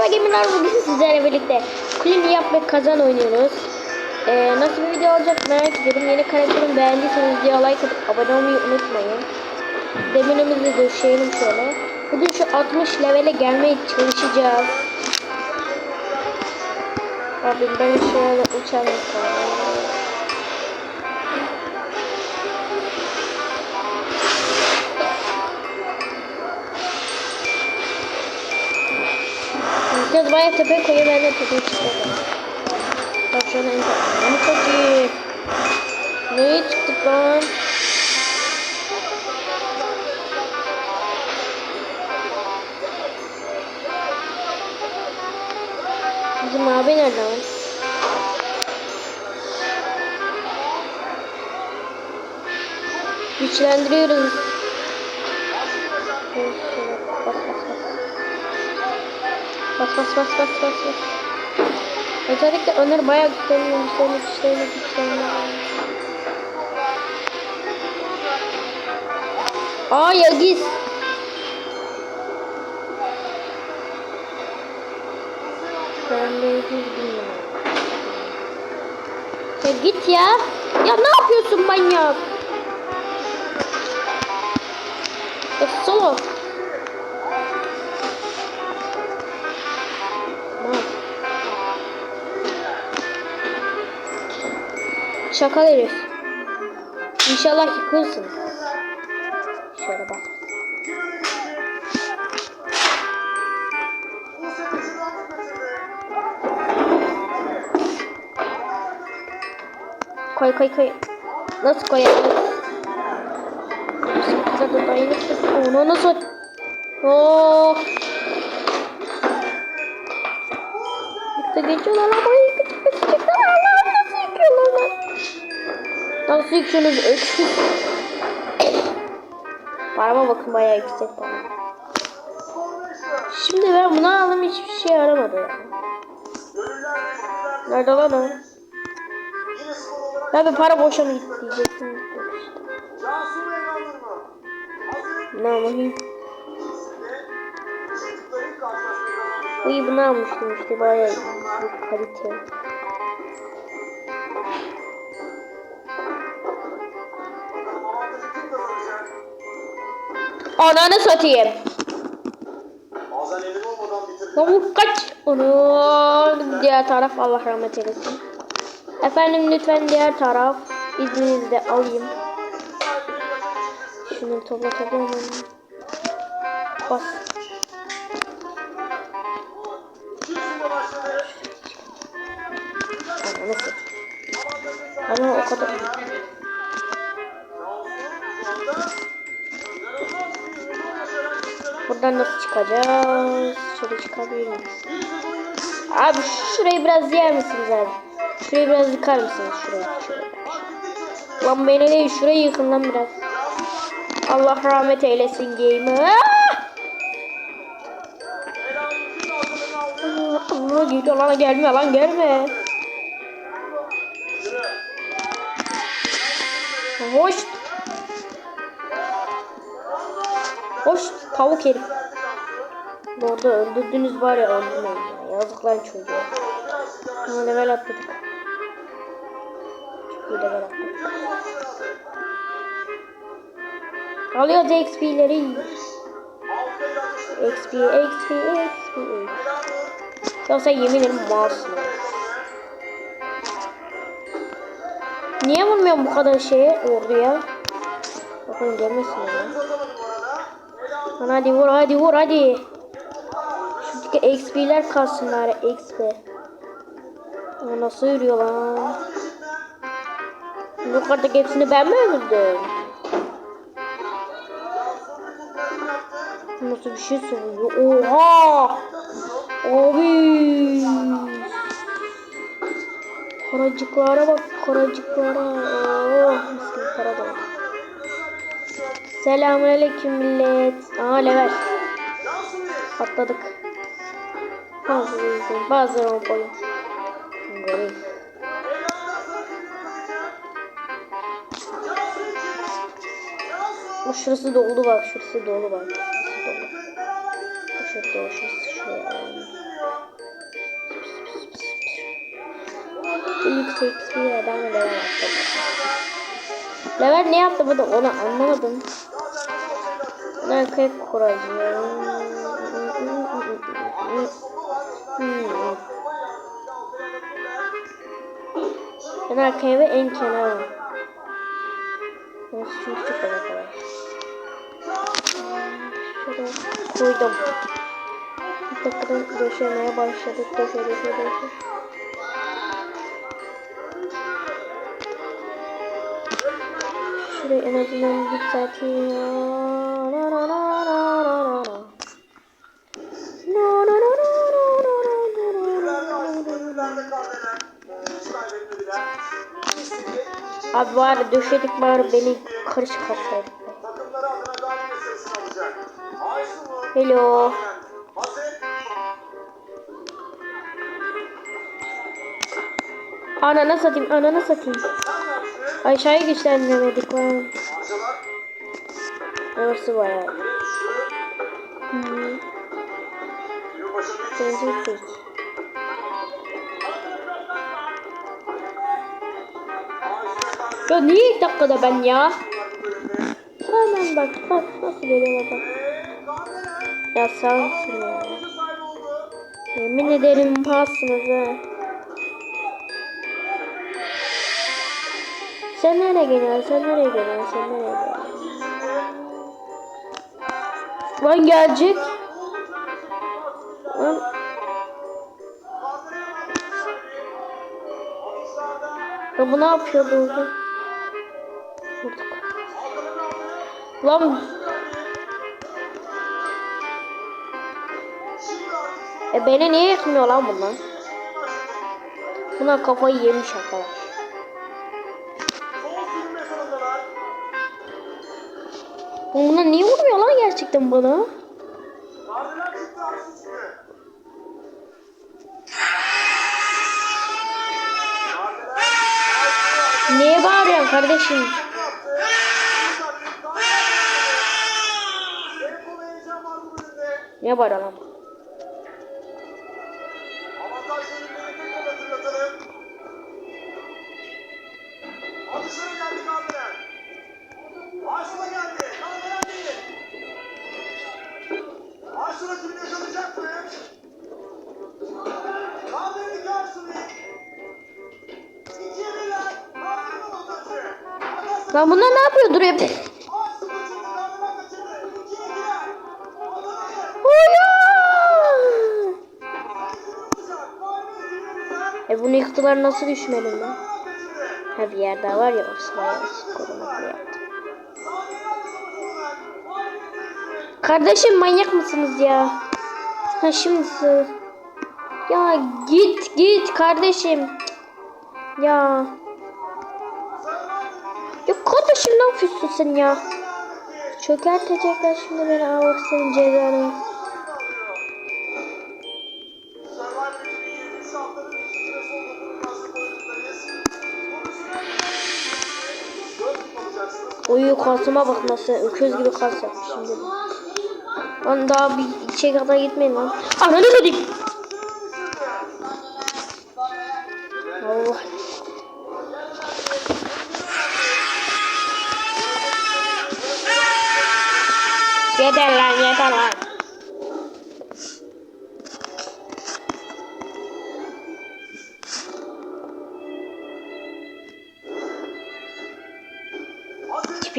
merhaba gamerlar bugün sizlerle birlikte Clean Yap ve Kazan oynuyoruz. Ee, nasıl bir video olacak merak ediyorum. Yeni karakterimi beğendiyseniz videoya like atıp abone olmayı unutmayın. Demirimizi döşeyelim şöyle. Bugün şu 60 levele gelmeye çalışacağız. Abi ben şöyle uçalım. Biraz bayağı tepeye koyuyor ben de tepeye çıkıyorum. Bak şöyle en Ama çok iyi. Ne çıktık lan? Bizim abi nerede lan? Güçlendiriyoruz. Bas bas bas bas bas bas. Özellikle Öner bayağı güçleniyor, güçleniyor, güçleniyor, güçleniyor. Aa Yagiz. Ben de Yagiz bilmiyorum. Ya git ya. Ya ne yapıyorsun manyak? Ya solo. Şaka herif. İnşallah yıkılsın. Şöyle bak. Koy koy koy. Nasıl koyalım? Dayanıklı. Onu nasıl? Oh. Yıktı geçiyorlar arabayı Yıkıyorsunuz öksüz? Parama bakın bayağı yüksek para. Şimdi ben bunu aldım hiçbir şey yaramadı ya. Nerede lan o? Ya bir para boşa mı gitti diyecektim. Ne yapayım? İyi bunu almıştım işte bayağı kalite. Ananı satayım. Bazen elim olmadan kaç. Onu diğer taraf Allah rahmet eylesin. Efendim lütfen diğer taraf izninizle alayım. Şunu topla topla. Bas. Ananı satayım. Ama o kadar. Buradan nasıl çıkacağız? Şöyle çıkabilir miyiz? Abi şurayı biraz yer misiniz abi? Şurayı biraz yıkar mısınız? Şurayı. şurayı. Lan beni değil şurayı yıkın lan biraz. Allah rahmet eylesin gamer. Aa, geliyor lan gelme lan gelme. Hoş. Hoş tavuk herif. Bu arada öldürdünüz var ya öldürmeyin ya. Yazık lan. Ama level atladık. Çok iyi level atladık. Alıyoruz XP'leri. XP, XP, XP. Ya sen yemin ederim ya. Niye vurmuyorsun bu kadar şeye orduya? Bakın gelmesin ya. Lan hadi vur hadi vur hadi. Şuradaki XP'ler kalsınlar XP. Ya nasıl yürüyor lan? Yukarıdaki hepsini ben mi öldürdüm? Nasıl bir şey soruyor? Oha! Abi! Karacıklara bak karacıklara. Oh, mis gibi para. Selamünaleyküm millet. Aa level. Patladık. Bazı izleyin. Bazı Bu şurası dolu bak. Şurası dolu bak. Şurası dolu. Şurası dolu. Şurası şuraya. Yüksek bir yerden level atladım. Level ne yaptı bu onu anlamadım. Ben kayıp kuracağım. Hmm. En arkaya ve en kenara. Nasıl çünkü çok kolay. Şöyle koydum. Bir dakika döşemeye başladık. Döşe döşe döşe. Şurayı en azından yükselteyim. Na Abi bari döşedik bari beni karış katsaydık. Hello. Anana satayım, anana satayım. Aşağıya güçlendiremedik lan. Orası bayağı. Hmm. Gelecek Ya niye ilk dakikada ben ya? Hemen bak bak nasıl geliyor bak. Ya olsun ya. Yemin ederim passınız ha. Sen nereye geliyorsun? Sen nereye geliyorsun? Sen nereye geliyorsun? Lan gelecek. Lan Ya bu ne yapıyordu orada? Lan. E beni niye yıkmıyor lan bunlar? Buna kafayı yemiş arkadaş. Bunlar niye vurmuyor lan gerçekten bana? Niye bağırıyorsun kardeşim? Kandelen'in avantajı. Atas Lan bunlar ne yapıyor duruyor? Yıktılar nasıl düşmedim lan? Ha bir yer daha var ya orası korunaklı yaptı. Kardeşim manyak mısınız ya? Ha şimdi. Ya git git kardeşim. Ya. Ya kardeşim ne yapıyorsun sen ya? Çökertecekler şimdi beni Allah senin cezanı. Kasıma bak nasıl öküz gibi kas yapmış şimdi. Lan daha bir şey kadar gitmeyin lan. Ananı satayım. Allah. Yeter lan yeter lan.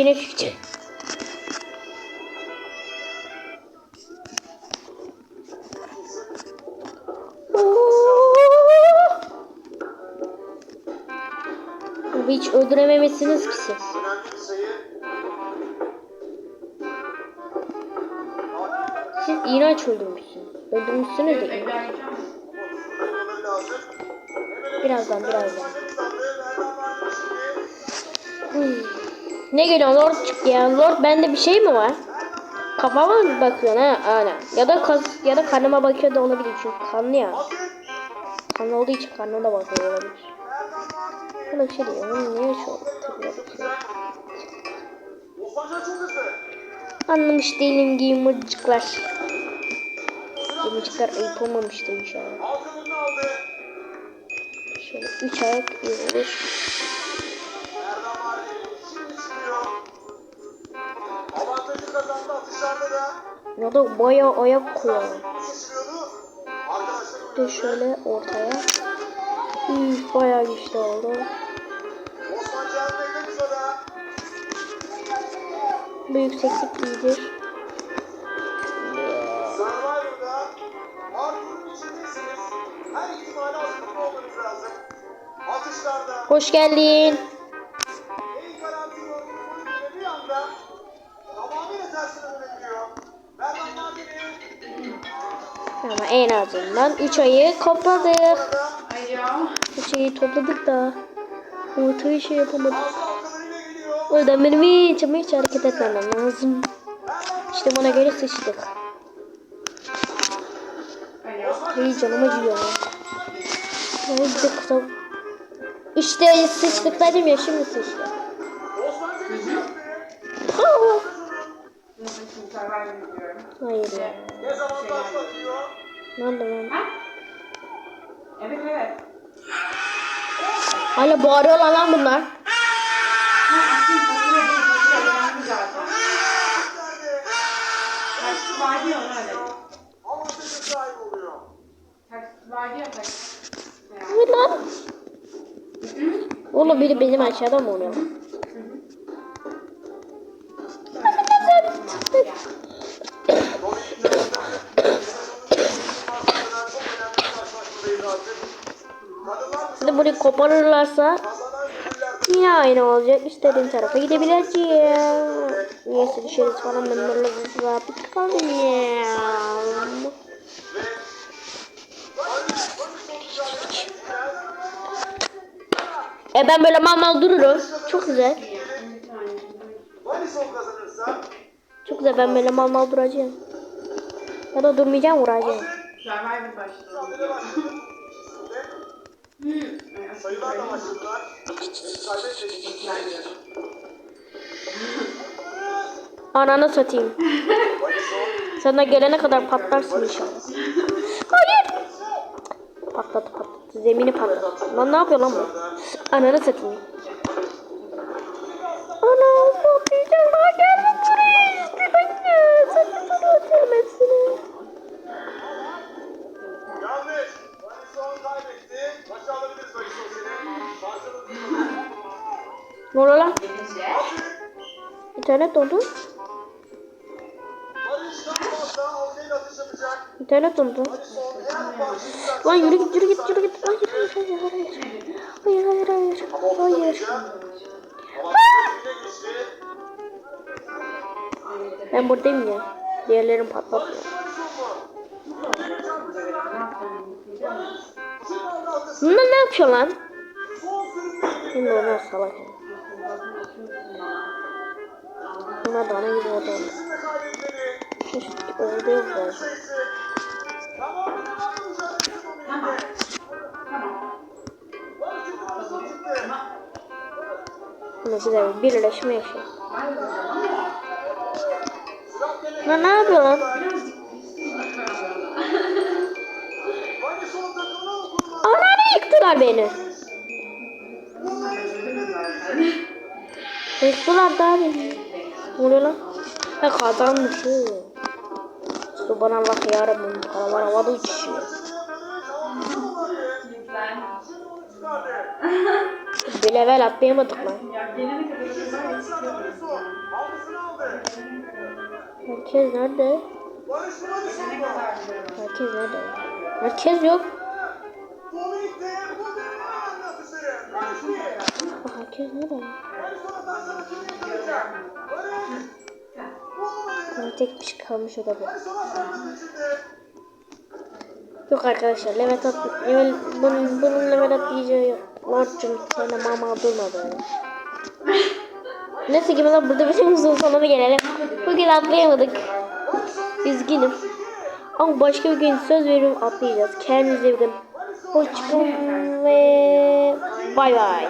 Tükür. Abi hiç öldürememesiniz ki siz. Siz iğrenç öldürmüşsünüz. Öldürmüşsünüz de iğrenç. Birazdan birazdan. Hmm. Ne geliyor Lord çıktı ya. Lord bende bir şey mi var? Kafama mı bakıyorsun ha? Aynen. Ya da kas, ya da karnıma bakıyor da olabilir çünkü kanlı ya. Kanlı olduğu için karnına da bakıyor olabilir. Bana bir şey değil. Onun niye şu. Anlamış değilim giyimcikler. Giyimcikler ayıp olmamıştır inşallah. Şöyle üç ayak iyi Avantajı kazandı atışlarda da. Ya da bayağı ayak koyalım. De şöyle ortaya. Üf bayağı güçlü oldu. Bu yükseklik iyidir. Survivor'da Arthur'un Ama en azından 3 ayı topladık. burada 3 ayı topladık da. Ortaya şey yapamadık. O yüzden benim hiç ama hiç hareket etmemem lazım. İşte buna göre sıçtık. İyi canım acıyor. Ya bir de. İşte sıçtık dedim ya şimdi sıçtık. Hayır ya. Dezavantajlı atıyor. Ne oldu lan? Evet evet. Hala bağırıyorlar lan bunlar. Ha aslında fatura değil fatura önemli burayı koparırlarsa yine aynı olacak. İstediğim tarafa gidebileceğim. Neyse düşeriz falan ben böyle sabit kalayım. E ben böyle mal mal dururum. Çok güzel. Çok güzel ben böyle mal mal duracağım. Ya da durmayacağım vuracağım. Sayılarla başladılar. Kaybetmedi. Ananı satayım. Sana gelene kadar patlarsın inşallah. Hayır. Patladı patladı. Zemini patladı. Lan ne yapıyor lan bu? Ananı satayım. Ana patlayacağım. Ha Ne oluyor lan? İnternet yapacak. İnternet parçayı Lan yürü git yürü git yürü git. Hayır hayır hayır hayır. Hayır hayır hayır. Hayır. Ben buradayım ya. Diğerlerim patlatmıyor. Bunlar ne yapıyor lan? Şimdi onlar salak. Aynı mücadelesi Tamam. dominante. Tamam. Barış çıktı, Madison çıktı. Bunu güzel bir birleşme da gene- Lan ne yapıyor lan? Ananı yıktılar beni. Yıktılar da beni. Ne oluyor lan? Ha kazanmışım. Subhanallah ya Rabbim. Paralar havada uçuşuyor. Bir level atlayamadık lan. Herkes nerede? Herkes nerede? Herkes yok. Aa, Herkes nerede? Tek bir şey kalmış olabilir. Yok arkadaşlar level at level bunun, bunun level atlayacağı yok. Lordcum sana mama durma böyle. Neyse ki burada videomuzun sonuna gelelim. Bugün atlayamadık. Üzgünüm. Ama başka bir gün söz veriyorum atlayacağız. Kendinize bakın. Hoşçakalın ve bay bay.